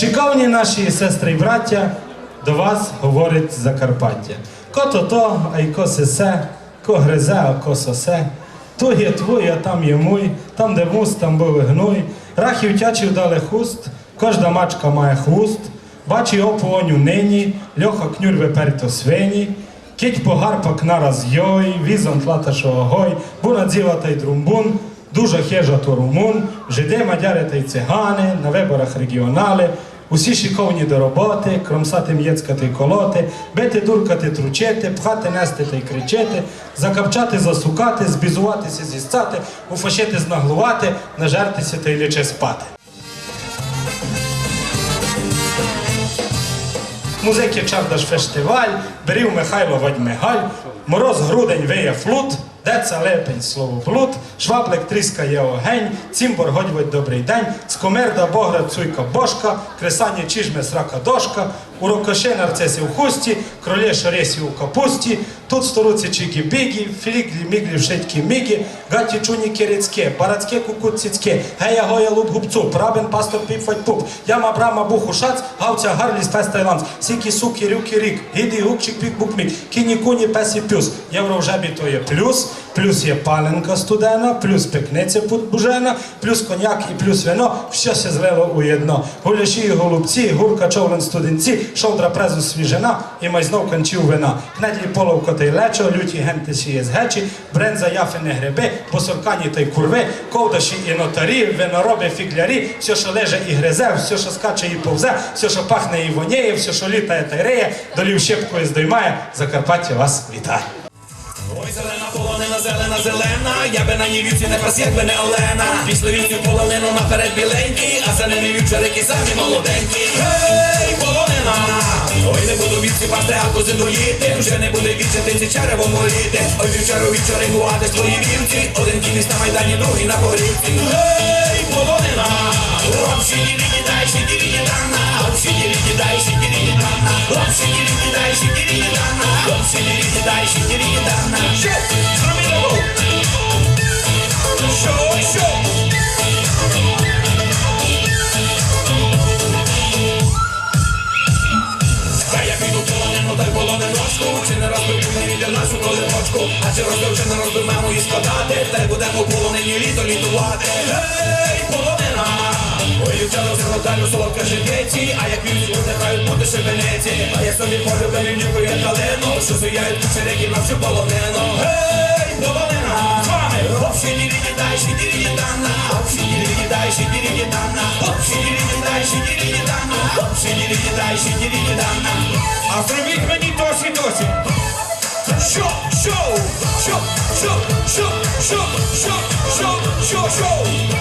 Шиковні наші сестри і браття, до вас говорить Закарпаття. Ко то а й ко сесе, ко гризе, а ко сосе. То є твой, а там є мой, там де мус, там був гной. Рахів тячів дали хуст, кожна мачка має хвуст. Бачи опоню нині, льоха кнюр виперто свині. Кить погарпак нараз йой, візон тлата шогой, буна дзіва та й друмбун, дуже хежа то румун, жиди, мадяри та й цигани, на виборах регіонали, усі шиковні до роботи, кромсати м'єцкати й колоти, бити, дуркати, тручити, пхати, нести та й кричити, закапчати, засукати, збізуватися, зістати, уфашити, знаглувати, нажертися та й ліче спати. Музики Чардаш фестиваль, берів Михайло Вадьмигаль, мороз грудень виє флут, деца лепень слово? Блуд, шваблик тріскає огень, цімбор годьвить добрий день, скомерда богра цуйка бошка, кресання чижме срака дошка, у рокоше нарцесі в хусті, кролє шаресі у капусті, тут сторуці чікі бігі, філіглі міглі вшитькі мігі, гаті чуні кирицьке, барацьке кукуціцьке, гея гоя луп губцу, прабин пастор піпфать пуп, яма брама буху шац, гавця гарліс фест тайландс, сікі сукі рюкі рік, гіді гукчик пік букмік, кіні куні песі плюс, євро в жебі то є плюс, плюс є паленка студена, плюс пекниця подбужена, плюс коньяк і плюс вино, все се злило у єдно. Гуляші і голубці, гурка човлен студенці, шовдра презу свіжина, і май знов кончив вина. Кнедлі половко та й лечо, люті генти сіє з гечі, бренза яфи не гриби, посоркані та й курви, ковдаші і нотарі, винороби, фіглярі, все, що леже і гризе, все, що скаче і повзе, все, що пахне і воніє, все, що літає та й риє, долів щепкою здоймає, Закарпаття вас вітає. Зелена зелена, я би на ній вівці не пас, якби не Олена. Після вівцю полонину наперед біленький, а за ними вівчарики самі молоденькі. Гей, полонина! Ой, не буду вівці пасти, а кози доїти, вже не буде вівчати ці черево моліти. Ой, вівчару вівчарикувати свої вівці, один кінець на майдані, другий на погрівці. Гей, полонина! Оп, сиділі, дай, не від нас у толиночку, а чи роздовчина розбермемо і складати, та й будемо полонені літо літувати. Гей, полонена Ой, дівчата, все натальну солодка житєці, а як вівці вдихають мути шевелеці, а я собі полюбив лівніку я талину, що зияють кучеряки на всю полонину. Гей, полонена Вообще не легендай, сиди легендарно, вообще не легендай, сиди легендарно, вообще не легендай, сиди легендарно, вообще не легендай, сиди легендарно. А зробіть мені досі досі. show, show, show, show, show, show, show, show, show, show.